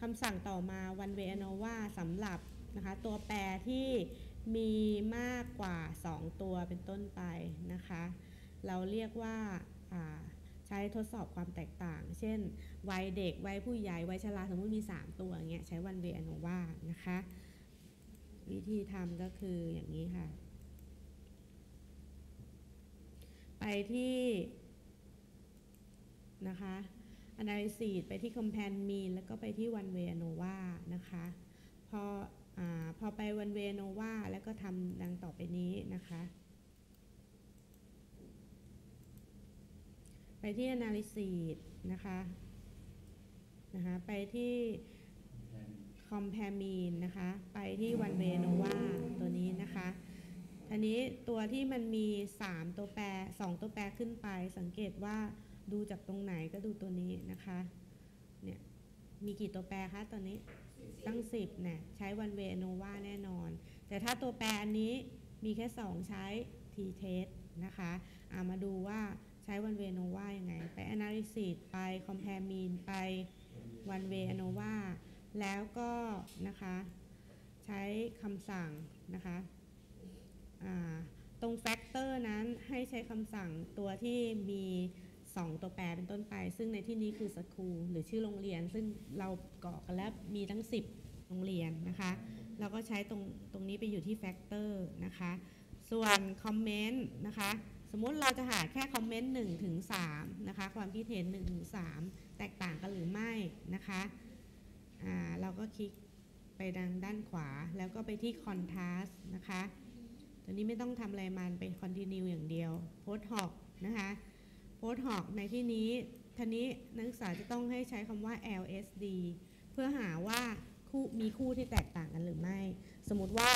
คำสั่งต่อมา one way ANOVA สำหรับนะคะตัวแปรที่มีมากกว่า 2 ตัวเป็นต้นไปนะคะ เราเรียกว่าใช้ทดสอบความแตกต่าง เช่น วัยเด็ก วัยผู้ใหญ่ วัยชรา สมมติมี 3 ตัวเงี้ย ใช้ one way ANOVA นะคะ วิธีทำก็คืออย่างนี้ค่ะ ไปที่นะคะ analysis ไปที่ compare mean แล้วก็ไปที่ one way ANOVA นะคะ พออพอไป one way ANOVA แล้วก็ทำดังต่อไปนี้นะคะ ไปที่ analysis นะคะนะคะ ไปที่ compare mean นะคะ ไปที่ one way ANOVA ตัวนี้นะคะทีนี้ตัวที่มันมี 3 ตัวแปร 2 ตัวแปรขึ้นไปสังเกตว่า ดูจากตรงไหนก็ดูตัวนี้นะคะเนี่ยมีกี่ตัวแปรคะตอนนี้ตั้ง 10เนี่ยใช้ one way ANOVA แน่นอน แต่ถ้าตัวแปรอันนี้มีแค่ 2 ใช้ t test นะคะามาดูว่าใช้ one way ANOVA ยังไง ไป analysis ไป compare mean ไป one way ANOVA แล้วก็นะคะใช้คำสั่งนะคะอ่าตรง factor นั้นให้ใช้คำสั่งตัวที่มี 2 ตัวแปรเป็นต้นไป ซึ่งในที่นี้คือ school หรือชื่อโรงเรียน ซึ่งเราเกาะกันแล้วมีทั้ง 10 โรงเรียนนะคะเราก็ใช้ตรงตรงนี้ไปอยู่ที่ factor นะคะ ส่วน comment นะคะ สมมุติเราจะหาแค่คอมเมนต์1ถึง3นะคะ ความคิดเห็น1ถึง3แตกต่างกันหรือไม่นะคะอ่าเราก็คลิกไปดังด้านขวาแล้วก็ไปที่ contrast นะคะ ตัวนี้ไม่ต้องทำอะไรมันไป continue อย่างเดียว post hoc นะคะ โพสต์หอกในที่นี้ทีนี้นักศึกษาจะต้องให้ใช้คำว่า LSD เพื่อหาว่าคู่มีคู่ที่แตกต่างกันหรือไม่ สมมติว่า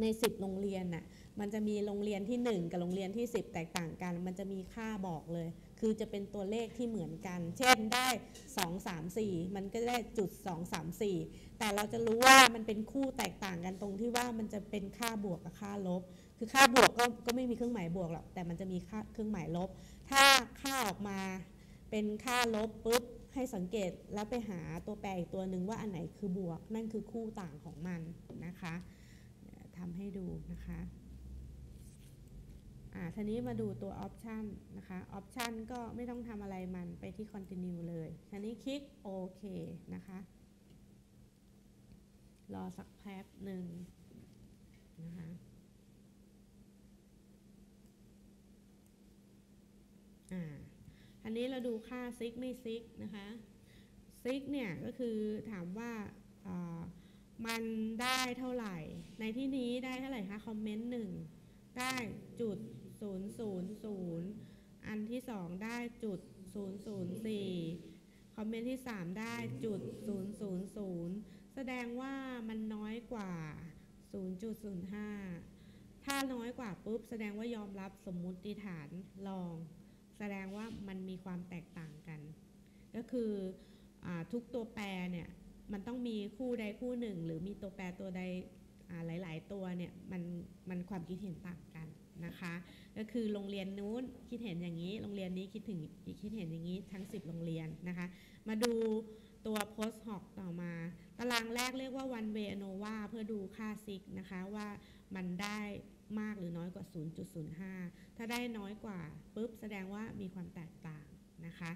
ใน 10 โรงเรียนน่ะมันจะมีโรงเรียนที่ 1 กับโรงเรียนที่ 10 แตกต่างกัน มันจะมีค่าบอกเลย คือจะเป็นตัวเลขที่เหมือนกัน เช่นได้ 2 3 4 มันก็ได้จุด 2 3 4 แต่เราจะรู้ว่ามันเป็นคู่แตกต่างกันตรงที่ว่ามันจะเป็นค่าบวกกับค่าลบ คือค่าบวกก็ก็ไม่มีเครื่องหมายบวกหรอก แต่มันจะมีค่าเครื่องหมายลบ ถ้าค่าออกมาเป็นค่าลบปุ๊บให้สังเกตแล้วไปหาตัวแปรอีกตัวหนึ่งว่าอันไหนคือบวก นั่นคือคู่ต่างของมันนะคะทำให้ดูนะคะ อ่าทีนี้มาดูตัว option นะคะ option ก็ไม่ต้องทำอะไรมันไปที่ continue เลยทีนี้คลิกโอเคนะคะ รอสักแป๊บหนึ่งนะคะอ่าอันนี้เราดูค่าซิกไม่ซิกนะคะซิกเนี่ยก็คือถามว่าอ่ามันได้เท่าไหร่ ในที่นี้ได้เท่าไหร่คะ คอมเมนต์หนึ่งได้จุด 000อันที่2ได้จุด004คอมเมนต์ที่ 3 ได้จุด000 แสดงว่ามันน้อยกว่า 0.05 ถ้าน้อยกว่าปุ๊บ แสดงว่ายอมรับสมมุติฐานลอง แสดงว่ามันมีความแตกต่างกัน ก็คืออทุกตัวแปรเนี่ย มันต้องมีคู่ใดคู่หนึ่ง หรือมีตัวแปรตัวใดหลาย ๆ ตัวเนี่ย มันมันความคิดเห็นต่างกัน นะคะ ก็คือโรงเรียนนู้นคิดเห็นอย่างนี้ โรงเรียนนี้คิดถึงคิดเห็นอย่างนี้ทั้ง 10 โรงเรียนนะคะ มาดูตัว post hoc ต่อมา ตารางแรกเรียกว่า one way ANOVA เพื่อดูค่าซิกนะคะว่ามันได้มากหรือน้อยกว่า 0.05 ถ้าได้น้อยกว่าปุ๊บแสดงว่ามีความแตกต่างนะคะ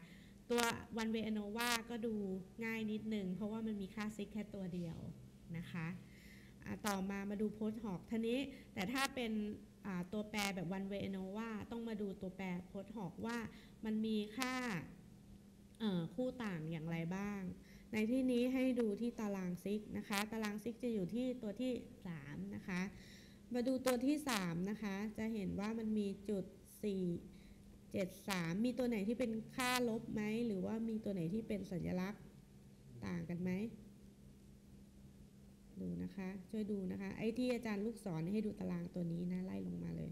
ตัว one way ANOVA ก็ดูง่ายนิดนึง เพราะว่ามันมีค่าซิกแค่ตัวเดียวนะคะ ต่อมามาดู post hoc ทีนี้แต่ถ้าเป็น ตัวแปรแบบ one way ANOVA ต้องมาดูตัวแปร post hoc ว่ามันมีค่าคู่ต่างอย่างไรบ้าง ในที่นี้ให้ดูที่ตารางซิกนะคะ ตารางซิกจะอยู่ที่ตัวที่ 3 นะคะ มาดูตัวที่ 3 นะคะ จะเห็นว่ามันมีจุด 4 7 3 มีตัวไหนที่เป็นค่าลบไหม หรือว่ามีตัวไหนที่เป็นสัญลักษณ์ต่างกันไหม ดูนะคะ ช่วยดูนะคะ ไอ้ที่อาจารย์ลูกศรให้ดูตารางตัวนี้นะ ไล่ลงมาเลย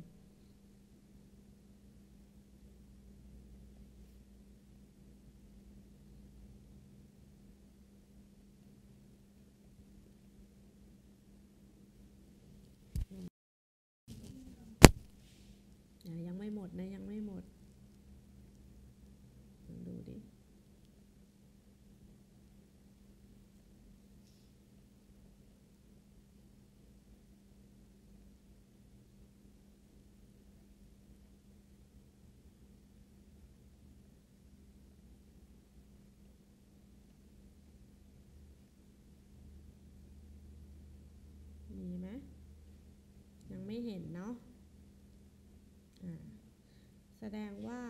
ยังไม่หมดนะ ยังไม่หมด ดูดิ เนาะแสดงว่า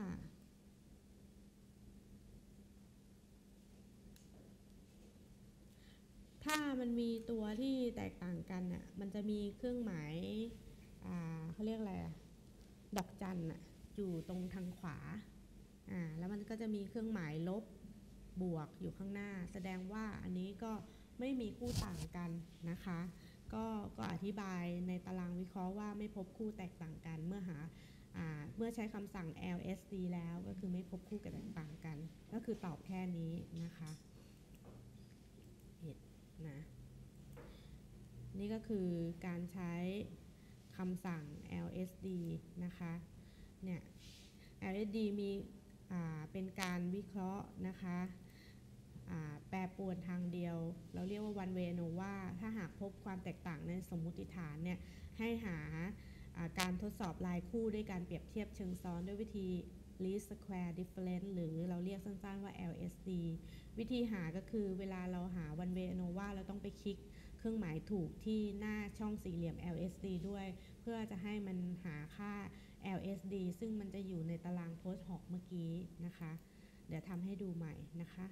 ถ้ามันมีตัวที่แตกต่างกันน่ะ มันจะมีเครื่องหมายเขาเรียกอะไรดอกจันน่ะอยู่ตรงทางขวาอ่าแล้วมันก็จะมีเครื่องหมายลบบวกอยู่ข้างหน้า แสดงว่าอันนี้ก็ไม่มีคู่ต่างกันนะคะ ก็ก็อธิบายในตารางวิเคราะห์ว่าไม่พบคู่แตกต่างกันเมื่อหาอเมื่อใช้คำสั่ง LSD แล้วก็คือไม่พบคู่แตกต่างกัน ก็คือตอบแค่นี้นะคะเห็ดนะนี่ก็คือการใช้คำสั่ง LSD นะคะเนี่ย LSD มีเป็นการวิเคราะห์นะคะ แปรปรวนทางเดียว เราเรียกว่า one way ANOVA ถ้าหากพบความแตกต่างในสมมุติฐานเนี่ยให้หาการทดสอบลายคู่ด้วยการเปรียบเทียบเชิงซ้อนด้วยวิธี least square difference หรือเราเรียกสั้นๆว่า LSD วิธีหาก็คือเวลาเราหา one way ANOVA เราต้องไปคลิกเครื่องหมายถูกที่หน้าช่องสี่เหลี่ยม LSD ด้วย เพื่อจะให้มันหาค่า LSD ซึ่งมันจะอยู่ในตาราง post hoc เมื่อกี้นะคะ เดี๋ยวทำให้ดูใหม่นะคะ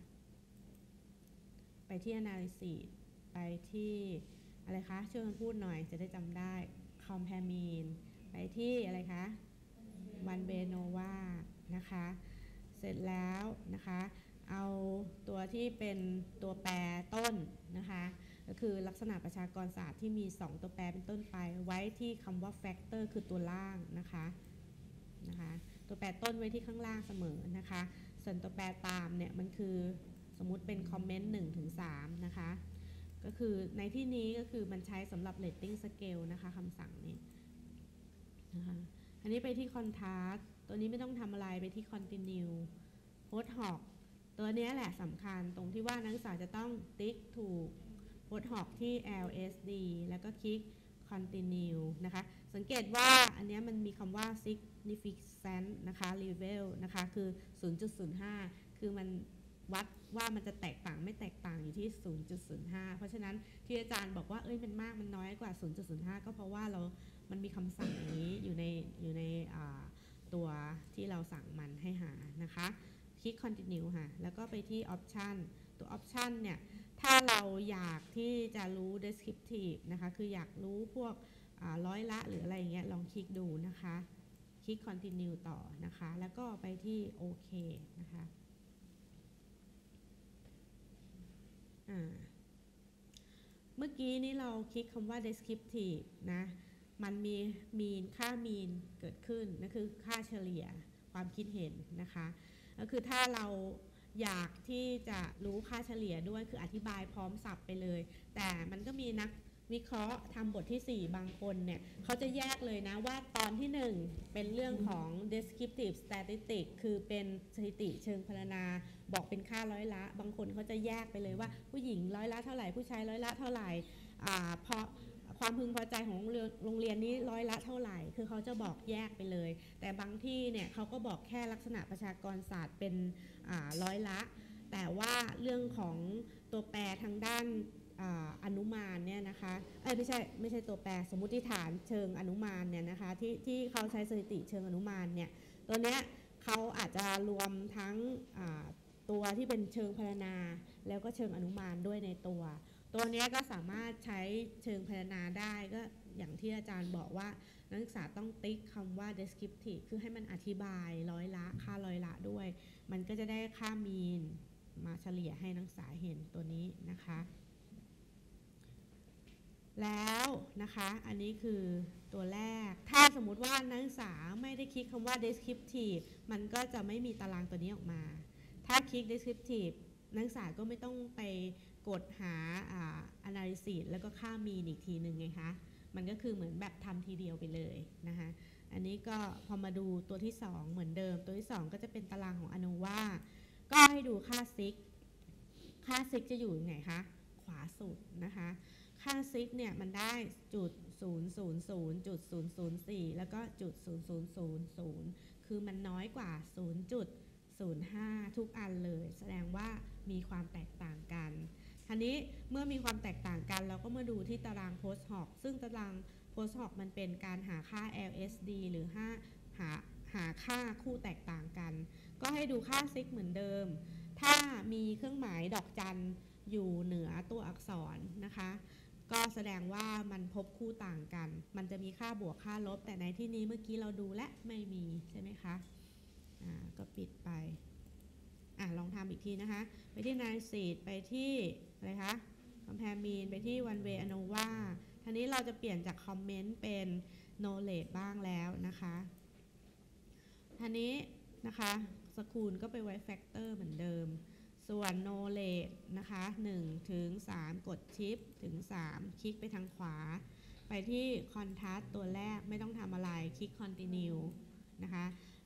ไปที่ analysis ไปที่อะไรคะช่วยกันพูดหน่อยจะได้จำได้ compare mean ไปที่อะไรคะ one way nova นะคะ เสร็จแล้วนะคะ เอาตัวที่เป็นตัวแปรต้นนะคะ ก็คือลักษณะประชากรศาสตร์ที่มี 2 ตัวแปรเป็นต้นไป ไว้ที่คำว่า factor คือตัวล่างนะคะนะคะ ตัวแปรต้นไว้ที่ข้างล่างเสมอนะคะ ส่วนตัวแปรตามเนี่ยมันคือ มมุติเป็นคอมเมนต์1ถึง3นะคะ ก็คือในที่นี้ก็คือมันใช้สำหรับ rating scale นะคะคำสั่งนี้นะคะอันนี้ไปที่ contrast ตัวนี้ไม่ต้องทำอะไรไปที่ continue post hoc ตัวนี้แหละสำคัญตรงที่ว่านักศึกษาจะต้องติ๊กถูก post hoc ที่ LSD แล้วก็คลิก continue นะคะ สังเกตว่าอันนี้มันมีคำว่า significant นะคะ level นะคะ คือ 0.05 คือมันวัดว่ามันจะแตกต่างไม่แตกต่างอยู่ที่ 0.05 เพราะฉะนั้นที่อาจารย์บอกว่าเอ้ยมันมากมันน้อยกว่า 0.05 ก็เพราะว่าเรา มันมีคำสั่งนี้อยู่ในอยู่ในตัวที่เราสั่งมันให้หานะคะคลิก continue ค่ะ แล้วก็ไปที่ option ตัว option เนี่ย ถ้าเราอยากที่จะรู้ descriptive นะคะ คืออยากรู้พวกร้อยละหรืออะไรอย่างเงี้ย ลองคลิกดูนะคะ คลิก continue ต่อนะคะ แล้วก็ไปที่โอเคนะคะ อ่า เมื่อกี้นี้เราคลิกคำว่า descriptive นะ มันมีมีนค่ามีนเกิดขึ้นนั่นคือค่าเฉลี่ยความคิดเห็นนะคะ ก็คือถ้าเราอยากที่จะรู้ค่าเฉลี่ยด้วยคืออธิบายพร้อมสับไปเลย แต่มันก็มีนัก วิเคราะห์ทำบทที่ 4 บางคนเนี่ยเขาจะแยกเลยนะว่าตอนที่ 1 เป็นเรื่องของ descriptive statistic คือเป็นสถิติเชิงพรรณนา บอกเป็นค่าร้อยละ บางคนเขาจะแยกไปเลยว่าผู้หญิงร้อยละเท่าไหร่ผู้ชายร้อยละเท่าไหร่เพราะความพึงพอใจของโรงเรียนนี้ร้อยละเท่าไหร่ คือเขาจะบอกแยกไปเลย แต่บางที่เนี่ยเขาก็บอกแค่ลักษณะประชากรศาสตร์เป็นร้อยละ แต่ว่าเรื่องของตัวแปรทางด้าน อนุมานเนี่ยนะคะเอ้ยไม่ใช่ไม่ใช่ตัวแปรสมมุติฐานเชิงอนุมานเนี่ยนะคะที่ที่เขาใช้สถิติเชิงอนุมานเนี่ยตัวเนี้ยเขาอาจจะรวมทั้งตัวที่เป็นเชิงพรรณนาแล้วก็เชิงอนุมานด้วยในตัว ตัวเนี้ยก็สามารถใช้เชิงพรรณนาได้ก็อย่างที่อาจารย์บอกว่า นักศึกษาต้องติ๊กคำว่า descriptive คือให้มันอธิบายร้อยละค่าร้อยละด้วย มันก็จะได้ค่ามีนมาเฉลี่ยให้นักศึกษาเห็นตัวนี้นะคะ แล้วนะคะอันนี้คือตัวแรก ถ้าสมมุติว่านักศึกษาไม่ได้คลิกคำว่า descriptive มันก็จะไม่มีตารางตัวนี้ออกมา ถ้าคลิก descriptive นักศึกษาก็ไม่ต้องไปกดหา analysis แล้วก็ค่ามีอีกทีหนึ่งไงคะมันก็คือเหมือนแบบทำทีเดียวไปเลยนะคะอันนี้ก็พอมาดูตัวที่ 2 เหมือนเดิม ตัวที่ 2 ก็จะเป็นตารางของอนุว่าก็ให้ดูค่าซิกค่าซิกจะอยู่ไหนคะขวาสุดนะคะ ค่าซิกเนี่ยมันได้จุด000จุด004 แล้วก็จุด0000 คือมันน้อยกว่า 0.05 ทุกอันเลย แสดงว่ามีความแตกต่างกันทีนี้เมื่อมีความแตกต่างกัน เราก็มาดูที่ตาราง post hoc ซึ่งตาราง post hoc มันเป็นการหาค่า LSD หรือหาหาหาค่าคู่แตกต่างกัน ก็ให้ดูค่าซิกเหมือนเดิม ถ้ามีเครื่องหมายดอกจันอยู่เหนือตัวอักษรนะคะ ก็แสดงว่ามันพบคู่ต่างกัน มันจะมีค่าบวกค่าลบ แต่ในที่นี้เมื่อกี้เราดูและไม่มีใช่ไหมคะ อ่า ก็ปิดไป อะลองทำอีกทีนะคะ ไปที่นายซีดไปที่อะไรคะคอมแพรมีนไปที่ one way ANOVA ทีนี้เราจะเปลี่ยนจากคอมเมนต์เป็น knowledge บ้างแล้วนะคะทีนี้นะคะสกูลก็ไปไว้แฟกเตอร์เหมือนเดิม ส่วน knowledge นะคะ1ถึง3กดชิปถึง 3 คลิกไปทางขวา ไปที่ contrast ตัวแรกไม่ต้องทำอะไร คลิก continue นะคะ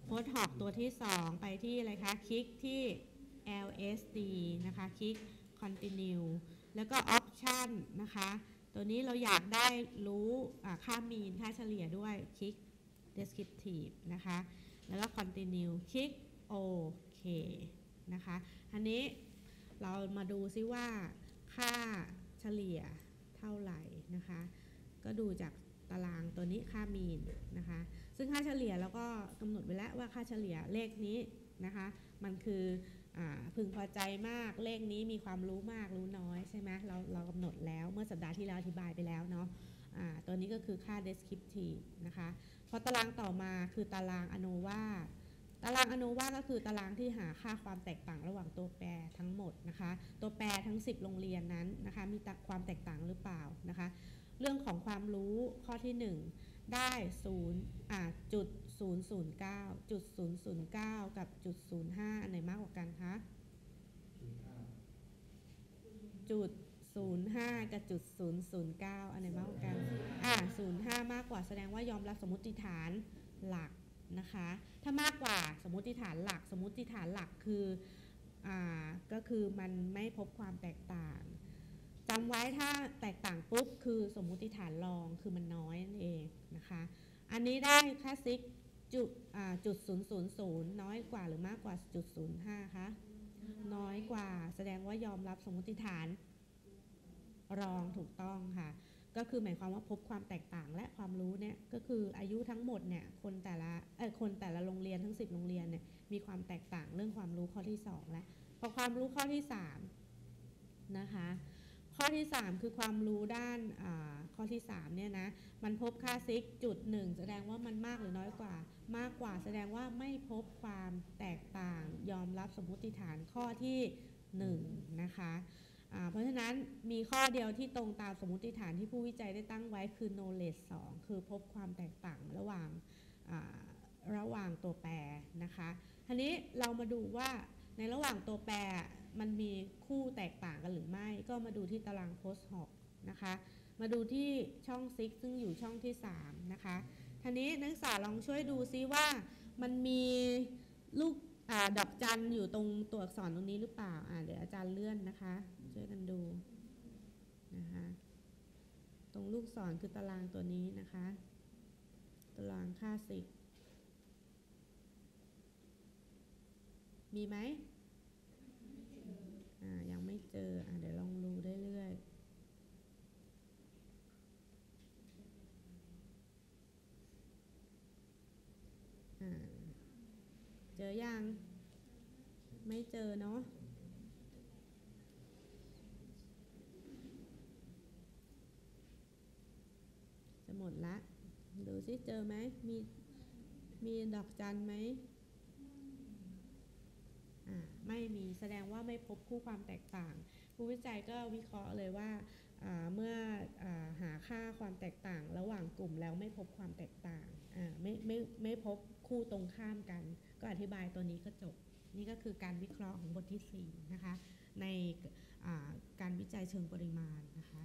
post hoc ตัวที่ 2 ไปที่อะไรคะ คลิกที่ LSD นะคะ คลิก continue แล้วก็ option นะคะ ตัวนี้เราอยากได้รู้ค่ามีนค่าเฉลี่ยด้วย คลิก descriptive นะคะ แล้วก็ continue คลิก OK นะคะ อันนี้เรามาดูซิว่าค่าเฉลี่ยเท่าไหร่นะคะ ก็ดูจากตารางตัวนี้ค่ามีนนะคะ ซึ่งค่าเฉลี่ยเราก็กำหนดไว้แล้วว่าค่าเฉลี่ยเลขนี้นะคะ มันคืออพึงพอใจมากเลขนี้มีความรู้มากรู้น้อยใช่ไหมเราเรากำหนดแล้วเมื่อสัปดาห์ที่แล้วอธิบายไปแล้วเนาะะตัวนี้ก็คือค่า descriptive นะคะ พอตารางต่อมาคือตาราง ANOVA ตารางอโนวาก็คือตารางที่หาค่าความแตกต่างระหว่างตัวแปรทั้งหมดนะคะ ตัวแปรทั้ง 10 โรงเรียนนั้นนะคะ มีความแตกต่างหรือเปล่านะคะ เรื่องของความรู้ข้อที่ 1 ได้0อ่าจุด009จุด009 กับจุด05อันไหนมากกว่ากันคะจุด05 กับจุด009อันไหนมากกว่ากันอ่า05 มากกว่าแสดงว่ายอมรับสมมติฐานหลัก นะคะ ถ้ามากกว่าสมมติฐานหลัก สมมติฐานหลักคืออก็คือมันไม่พบความแตกต่างจำไว้ถ้าแตกต่างปุ๊บคือสมมติฐานรองคือมันน้อยนั่นเองนะคะ อันนี้ได้ค่าซิกจุดจุดศูนย์ศูนย์ศูนย์น้อยกว่าหรือมากกว่าจุดศูนย์ห้าคะน้อยกว่าแสดงว่ายอมรับสมมติฐานรองถูกต้องค่ะ ก็คือหมายความว่าพบความแตกต่างและความรู้เนี่ยก็คืออายุทั้งหมดเนี่ยคนแต่ละเออคนแต่ละโรงเรียนทั้ง 10 โรงเรียนเนี่ยมีความแตกต่างเรื่องความรู้ข้อที่ 2 แล้วพอความรู้ข้อที่3นะคะข้อที่ 3 คือความรู้ด้านข้อที่3เนี่ยนะมันพบค่าซิกจุดหนึ่งแสดงว่ามันมากหรือน้อยกว่า มากกว่าแสดงว่าไม่พบความแตกต่างยอมรับสมมติฐานข้อที่1นะคะ เพราะฉะนั้นมีข้อเดียวที่ตรงตามสมมติฐานที่ผู้วิจัยได้ตั้งไว้คือ knowledge 2 คือพบความแตกต่างระหว่างระหว่างตัวแปรนะคะทีนี้เรามาดูว่าในระหว่างตัวแปรมันมีคู่แตกต่างกันหรือไม่ ก็มาดูที่ตาราง post hoc นะคะ มาดูที่ช่องซิกซึ่งอยู่ช่องที่ 3 นะคะทีนี้นักศึกษาลองช่วยดูซิว่ามันมีลูกอดอกจันอยู่ตรงตัวอักษรตรงนี้หรือเปล่า เดี๋ยวอาจารย์เลื่อนนะคะ ช่วยกันดูนะคะ ตรงลูกศรคือตารางตัวนี้นะคะ ตารางค่าสิบมีไหมอ่า ยังไม่เจอ อ่าเดี๋ยวลองดูได้เรื่อยเจอยัง ไม่เจอเนาะหมดละ ดู ซิเจอไหมมีมีดอกจันไหมไม่มีแสดงว่าไม่พบคู่ความแตกต่าง ผู้วิจัยก็วิเคราะห์เลยว่าเมื่ออหาค่าความแตกต่าง ระหว่างกลุ่มแล้วไม่พบความแตกต่างไม่ไม่ไม่พบคู่ตรงข้ามกัน ก็อธิบายตัวนี้ก็จบ นี่ก็คือการวิเคราะห์ของบทที่ 4 นะคะ ในการวิจัยเชิงปริมาณนะคะ